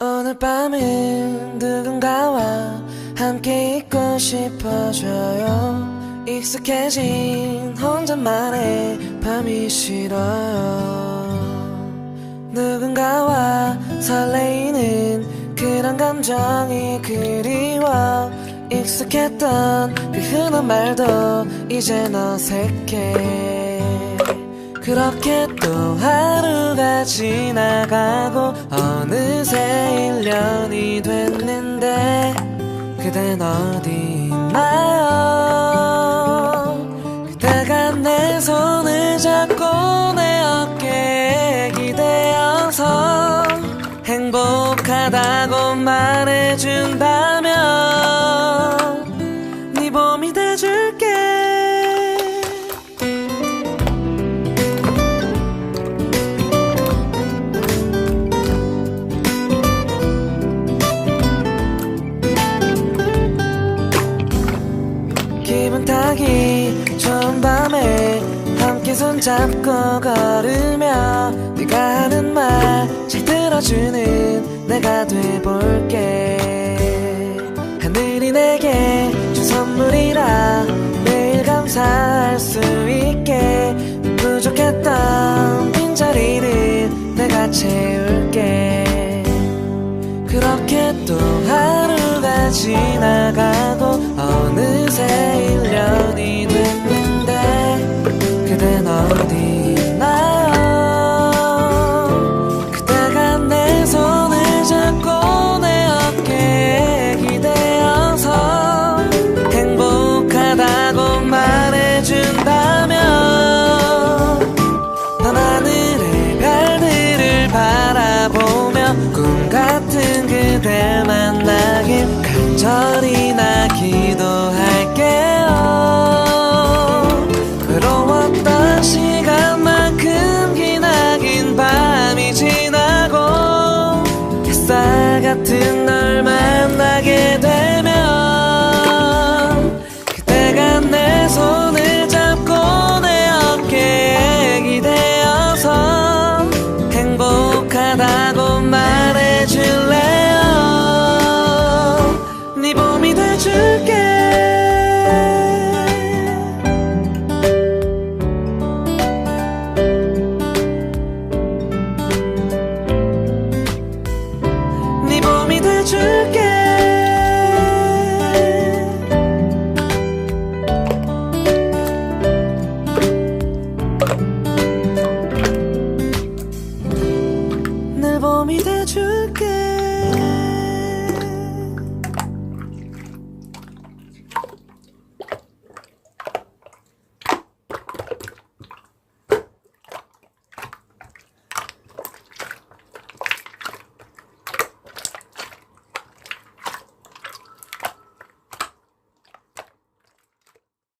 오늘 밤은 누군가와 함께 있고 싶어져요. 익숙해진 혼잣말에 밤이 싫어요. 누군가와 설레이는 그런 감정이 그리워. 익숙했던 그 흔한 말도 이젠 어색해 그렇게 또 하루가 지나가고 어느새 1년이 됐는데 그댄 어디 있나요? 그대가 내 손을 잡고 내 어깨에 기대어서 행복하다고 말해준다 타기 좋은 밤에 함께 손잡고 걸으며 네가 하는 말 잘 들어주는 내가 돼볼게. 하늘이 내게 준 선물이라 매일 감사할 수 있게 부족했던 빈자리를 내가 채울게. 그렇게 또 하루가 지나가 줄게. 내 봄이 돼줄게